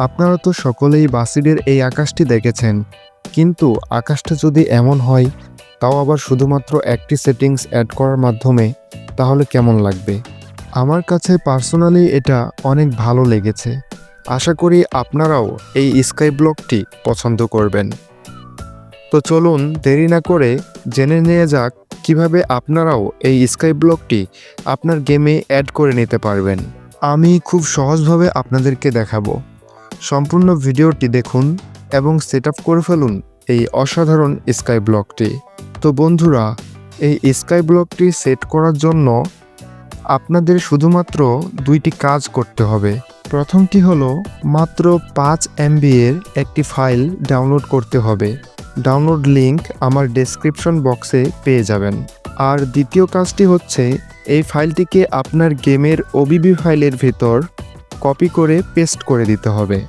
আপনারা তো সকলেই বাসিডের এই আকাশটি দেখেছেন। কিন্তু আকাশটা যদি এমন হয়, তাও আবার শুধুমাত্র একটি সেটিংস অ্যাড করার মাধ্যমে, তাহলে কেমন লাগবে? আমার কাছে পার্সোনালি এটা অনেক ভালো লেগেছে। আশা করি আপনারাও এই স্কাই ব্লকটি পছন্দ করবেন। তো চলুন দেরি না করে জেনে নিয়ে যাক কীভাবে আপনারাও এই স্কাই ব্লকটি আপনার গেমে অ্যাড করে নিতে পারবেন। আমি খুব সহজভাবে আপনাদেরকে দেখাবো। সম্পূর্ণ ভিডিওটি দেখুন এবং সেট করে ফেলুন এই অসাধারণ স্কাই ব্লকটি তো বন্ধুরা, এই স্কাই ব্লকটি সেট করার জন্য আপনাদের শুধুমাত্র দুইটি কাজ করতে হবে। প্রথমটি হলো, মাত্র পাঁচ এমবি এর একটি ফাইল ডাউনলোড করতে হবে। ডাউনলোড লিংক আমার ডেসক্রিপশন বক্সে পেয়ে যাবেন। আর দ্বিতীয় কাজটি হচ্ছে, এই ফাইলটিকে আপনার গেমের ওবিবি ফাইলের ভেতর কপি করে পেস্ট করে দিতে হবে।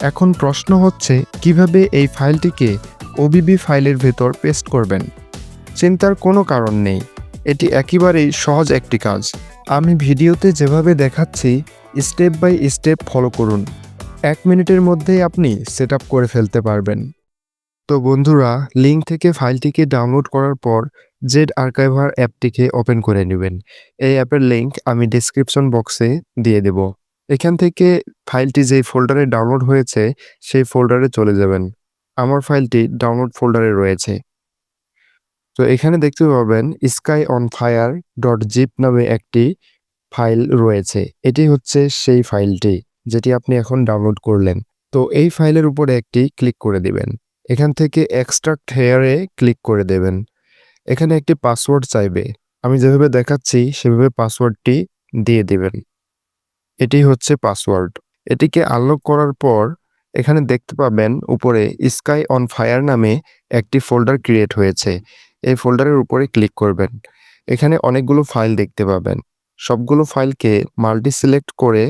এখন প্রশ্ন হচ্ছে, কীভাবে এই ফাইলটিকে ওবিবি ফাইলের ভেতর পেস্ট করবেন? চিন্তার কোনো কারণ নেই। এটি একেবারেই সহজ একটি কাজ। আমি ভিডিওতে যেভাবে দেখাচ্ছি স্টেপ বাই স্টেপ ফলো করুন। এক মিনিটের মধ্যেই আপনি সেট করে ফেলতে পারবেন। তো বন্ধুরা লিঙ্ক থেকে ফাইলটিকে ডাউনলোড করার পর জেড আর্কাইভার অ্যাপটিকে ওপেন করে নেবেন। এই অ্যাপের লিঙ্ক আমি ডিসক্রিপশন বক্সে দিয়ে দেব। এখান থেকে ফাইলটি যেই ফোল্ডারে ডাউনলোড হয়েছে, সেই ফোল্ডারে চলে যাবেন। আমার ফাইলটি ডাউনলোড ফোল্ডারে রয়েছে। তো এখানে দেখতে পাবেন sky on fire dot zip নামে একটি ফাইল রয়েছে। এটি হচ্ছে সেই ফাইলটি যেটি আপনি এখন ডাউনলোড করলেন। তো এই ফাইলের উপরে একটি ক্লিক করে দিবেন। এখান থেকে এক্সট্রাক্ট হেয়ারে ক্লিক করে দেবেন। এখানে একটি পাসওয়ার্ড চাইবে। আমি যেভাবে দেখাচ্ছি, সেভাবে পাসওয়ার্ডটি দিয়ে দিবেন। এটি হচ্ছে পাসওয়ার্ড। এটিকে আনলক করার পর এখানে দেখতে পাবেন উপরে স্কাই অন ফায়ার নামে একটি ফোল্ডার ক্রিয়েট হয়েছে। এই ফোল্ডারের উপরে ক্লিক করবেন। এখানে অনেকগুলো ফাইল দেখতে পাবেন। সবগুলো ফাইলকে মাল্টি সিলেক্ট করে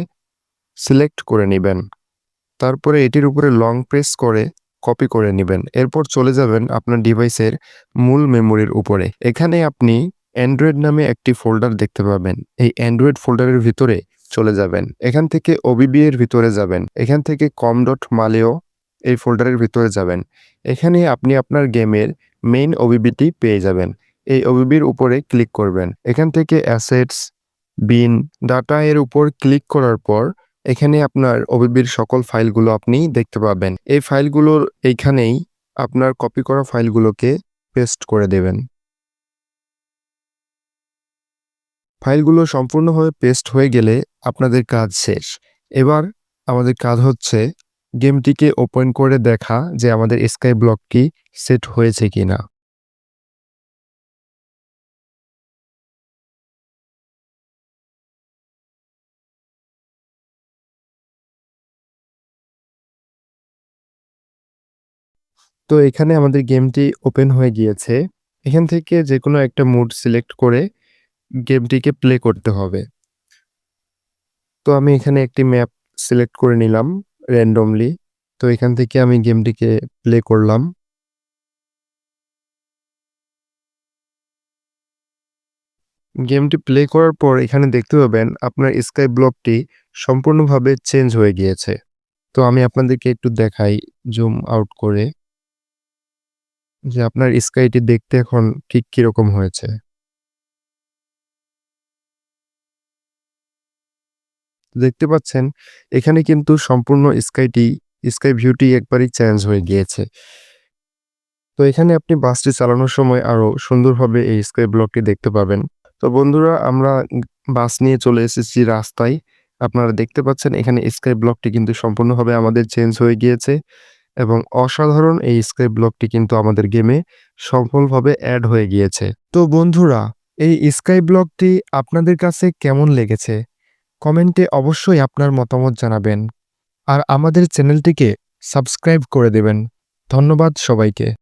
সিলেক্ট করে নেবেন। তারপরে এটির উপরে লং প্রেস করে কপি করে নেবেন। এরপর চলে যাবেন আপনার ডিভাইসের মূল মেমোরির উপরে। এখানে আপনি অ্যান্ড্রয়েড নামে একটি ফোল্ডার দেখতে পাবেন। এই অ্যান্ড্রয়েড ফোল্ডারের ভিতরে চলে যাবেন। এখান থেকে ওবিবি এর ভিতরে যাবেন। এখান থেকে কম ডট মালেও এই ফোল্ডারের ভিতরে যাবেন। এখানে আপনি আপনার গেমের মেইন ওবিবিটি পেয়ে যাবেন। এই ওবিবির উপরে ক্লিক করবেন। এখান থেকে অ্যাসেটস বিন ডাটা এর উপর ক্লিক করার পর এখানে আপনার ওবিবির সকল ফাইলগুলো আপনি দেখতে পাবেন। এই ফাইলগুলোর এইখানেই আপনার কপি করা ফাইলগুলোকে পেস্ট করে দেবেন। ফাইলগুলো সম্পূর্ণভাবে পেস্ট হয়ে গেলে আপনাদের কাজ শেষ। এবার আমাদের কাজ হচ্ছে গেমটিকে ওপেন করে দেখা যে আমাদের স্কাই ব্লকটি সেট হয়েছে কিনা। তো এখানে আমাদের গেমটি ওপেন হয়ে গিয়েছে। এখান থেকে যে কোনো একটা মুড সিলেক্ট করে গেমটিকে প্লে করতে হবে। তো আমি এখানে একটি ম্যাপ সিলেক্ট করে নিলাম র্যান্ডমলি তো এখান থেকে আমি গেমটিকে প্লে করলাম। গেমটি প্লে করার পর এখানে দেখতে পাবেন আপনার স্কাই ব্লকটি সম্পূর্ণভাবে চেঞ্জ হয়ে গিয়েছে। তো আমি আপনাদেরকে একটু দেখাই জুম আউট করে, যে আপনার স্কাইটি দেখতে এখন ঠিক কীরকম হয়েছে। দেখতে পাচ্ছেন, এখানে কিন্তু সম্পূর্ণ স্কাইটি স্কাই ভিউটি একবারই চেঞ্জ হয়ে গিয়েছে। তো এখানে আপনি বাসটি চালানোর সময় আরও সুন্দরভাবে এই স্কাই ব্লকটি দেখতে পাবেন। তো বন্ধুরা, আমরা বাস নিয়ে চলে এসেছি রাস্তায়। আপনারা দেখতে পাচ্ছেন, এখানে স্কাই ব্লকটি কিন্তু সম্পূর্ণভাবে আমাদের চেঞ্জ হয়ে গিয়েছে এবং অসাধারণ এই স্কাই ব্লকটি কিন্তু আমাদের গেমে সফলভাবে অ্যাড হয়ে গিয়েছে। তো বন্ধুরা, এই স্কাই ব্লকটি আপনাদের কাছে কেমন লেগেছে? কমেন্টে অবশ্যই আপনার মতামত জানাবেন। আর আমাদের চ্যানেলটিকে সাবস্ক্রাইব করে দেবেন। ধন্যবাদ সবাইকে।